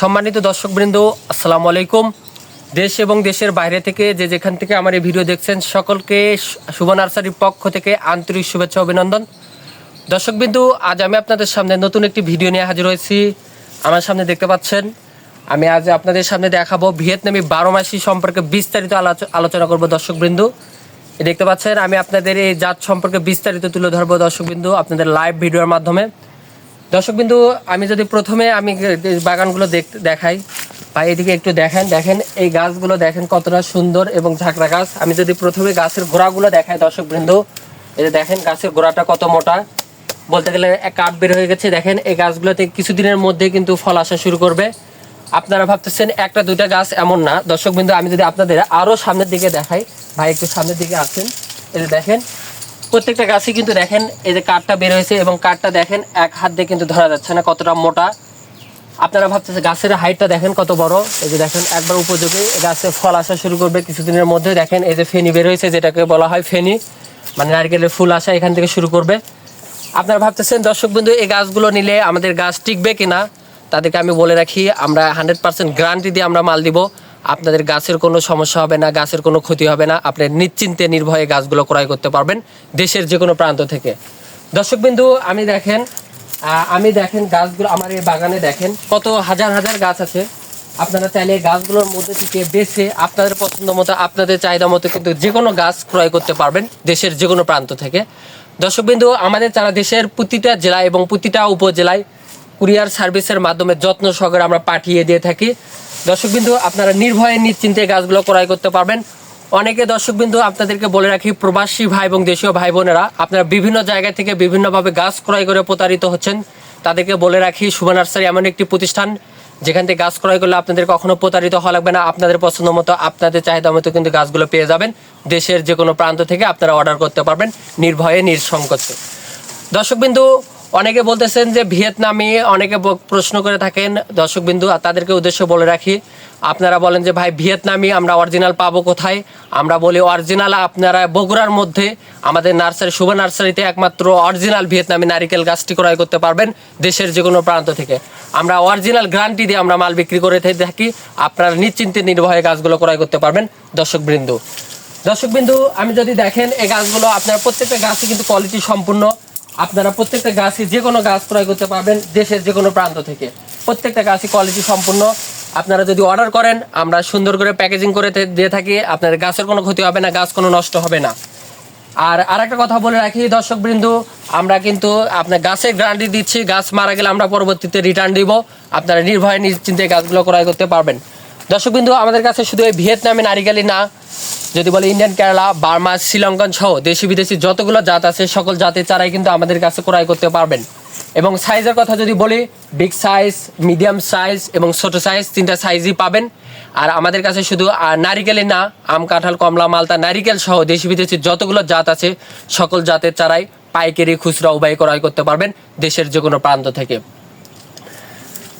সম্মানিত দর্শকবৃন্দ, আসসালামু আলাইকুম। দেশ এবং দেশের বাইরে থেকে যে যেখান থেকে আমার এই ভিডিও দেখছেন, সকলকে শুভ নার্সারির পক্ষ থেকে আন্তরিক শুভেচ্ছা, অভিনন্দন। দর্শকবিন্দু, আজ আমি আপনাদের সামনে নতুন একটি ভিডিও নিয়ে হাজির হয়েছি। আমার সামনে দেখতে পাচ্ছেন, আমি আজ আপনাদের সামনে দেখাবো ভিয়েতনামি বারো মাসি সম্পর্কে বিস্তারিত আলোচ- আলোচনা করব দর্শকবৃন্দু। দেখতে পাচ্ছেন, আমি আপনাদের এই জাত সম্পর্কে বিস্তারিত তুলে ধরবো দর্শকবিন্দু, আপনাদের লাইভ ভিডিওর মাধ্যমে। দর্শকবিন্দু, আমি যদি প্রথমে আমি বাগানগুলো দেখতে দেখাই, বা এদিকে একটু দেখেন দেখেন এই গাছগুলো দেখেন কতটা সুন্দর এবং ঝাঁকড়া গাছ। আমি যদি প্রথমে গাছের গোড়াগুলো দেখাই দর্শকবৃন্দ, এই যে দেখেন গাছের গোড়াটা কত মোটা। বলতে গেলে এক কাঠ বের হয়ে গেছে, দেখেন এই গাছগুলোতে কিছুদিনের মধ্যে কিন্তু ফল আসা শুরু করবে। আপনারা ভাবতেছেন একটা, দুইটা গাছ এমন না। দর্শকবৃন্দ, আমি যদি আপনাদের আরও সামনের দিকে দেখাই, ভাই একটু সামনের দিকে আসেন। এই যে দেখেন প্রত্যেকটা গাছই কিন্তু দেখেন, এই যে কাঠটা বের হয়েছে এবং কাঠটা দেখেন, এক হাত দিয়ে কিন্তু ধরা যাচ্ছে না, কতটা মোটা। আপনারা ভাবতেছে গাছের হাইটটা দেখেন কত বড়। এই যে দেখেন, একবার উপযোগী গাছে ফল আসা শুরু করবে কিছুদিনের মধ্যে। দেখেন, এই যে ফেনি বের হয়েছে, যেটাকে বলা হয় ফেনি মানে নারকেলের ফুল আসা এখান থেকে শুরু করবে। আপনারা ভাবতেছেন, দর্শক বন্ধু, এই গাছগুলো নিলে আমাদের গাছ টিকবে কিনা? তাদেরকে আমি বলে রাখি, আমরা হান্ড্রেড পার্সেন্ট গ্যারান্টি দিয়ে আমরা মাল দিব। আপনাদের গাছের কোনো সমস্যা হবে না, গাছের কোনো ক্ষতি হবে না। আপনি নিশ্চিন্তে, নির্ভয়ে গাছগুলো ক্রয় করতে পারবেন দেশের যে কোনো প্রান্ত থেকে। দর্শকবিন্দু, আমি দেখেন আমি দেখেন গাছগুলো আমার এই বাগানে দেখেন, কত হাজার হাজার গাছ আছে। আপনারা চাইলে গাছগুলোর মধ্যে থেকে বেছে আপনাদের পছন্দ মতো, আপনাদের চাহিদা মতো কিন্তু যে কোনো গাছ ক্রয় করতে পারবেন দেশের যে কোনো প্রান্ত থেকে। দর্শকবিন্দু, আমাদের যারা দেশের প্রতিটা জেলায় এবং প্রতিটা উপজেলায় কুরিয়ার সার্ভিসের মাধ্যমে যত্ন সহকারে আমরা পাঠিয়ে দিয়ে থাকি। দর্শকবিন্দু আপনারা নির্ভয়ে নিশ্চিন্তে গাছগুলো ক্রয় করতে পারবেন। অনেকে দর্শকবিন্দু আপনাদেরকে বলে রাখি, প্রবাসী ভাই এবং দেশীয় ভাই বোনেরা, আপনারা বিভিন্ন জায়গা থেকে বিভিন্নভাবে গাছ ক্রয় করে প্রতারিত হচ্ছেন। তাদেরকে বলে রাখি শুভ নার্সারি এমন একটি প্রতিষ্ঠান, যেখান থেকে গাছ ক্রয় করলে আপনাদের কখনো প্রতারিত হওয়া লাগবে না। আপনাদের পছন্দ মতো, আপনাদের চাহিদা মতো কিন্তু গাছগুলো পেয়ে যাবেন। দেশের যে কোনো প্রান্ত থেকে আপনারা অর্ডার করতে পারবেন নির্ভয়ে, নিঃসংকোচে। দর্শকবিন্দু অনেকে বলতেছেন যে ভিয়েতনামি, অনেকে প্রশ্ন করে থাকেন, দর্শকবিন্দু, আর তাদেরকে উদ্দেশ্য বলে রাখি, আপনারা বলেন যে, ভাই, ভিয়েতনামি, আমরা অরিজিনাল পাবো কোথায়? আমরা বলি, অরিজিনাল আপনারা বগুড়ার মধ্যে, আমাদের নার্সারি, শুভ নার্সারিতে একমাত্র অরিজিনাল ভিয়েতনামি নারিকেল গাছটি ক্রয় করতে পারবেন দেশের যে কোনো প্রান্ত থেকে। আমরা অরিজিনাল গ্যারান্টি দিয়ে আমরা মাল বিক্রি করে থাকি, আপনারা নিশ্চিন্তে নির্ভয়ে গাছগুলো ক্রয় করতে পারবেন। দর্শকবৃন্দু, দর্শকবিন্দু, আমি যদি দেখেন, এই গাছগুলো আপনার প্রত্যেকটা গাছই কিন্তু কোয়ালিটি সম্পূর্ণ। আপনারা প্রত্যেকটা গাছই যে কোনো গাছ ক্রয় করতে পারবেন দেশের যে কোনো প্রান্ত থেকে। প্রত্যেকটা গাছই কোয়ালিটি সম্পূর্ণ। আপনারা যদি অর্ডার করেন, আমরা সুন্দর করে প্যাকেজিং করে দিয়ে থাকি, আপনার গাছের কোনো ক্ষতি হবে না, গাছ কোনো নষ্ট হবে না। আর আর একটা কথা বলে রাখি দর্শক বৃন্দু আমরা কিন্তু আপনার গাছের গ্যারান্টি দিচ্ছি, গাছ মারা গেলে আমরা পরবর্তীতে রিটার্ন দিব। আপনারা নির্ভয়ে নিশ্চিন্তে গাছগুলো ক্রয় করতে পারবেন। দর্শকবৃন্দু, আমাদের কাছে শুধু এই ভিয়েতনামে নারিকেলই না যদি বলে ইন্ডিয়ান কেরালা বার্মা শ্রীলঙ্কান সহ দেশি বিদেশি যতগুলো জাত আছে, সকল জাতের চারাই কিন্তু আমাদের কাছে ক্রয় করতে পারবেন। এবং সাইজের কথা যদি বলি বিগ সাইজ মিডিয়াম সাইজ এবং ছোট সাইজ তিনটা সাইজই পাবেন। আর আমাদের কাছে শুধু নারিকেলই না, আম, কাঁঠাল, কমলা, মালতা, নারিকেল সহ দেশি বিদেশি যতগুলো জাত আছে, সকল জাতের চারাই পাইকারি খুচরা উভয় ক্রয় করতে পারবেন দেশের যে কোনো প্রান্ত থেকে।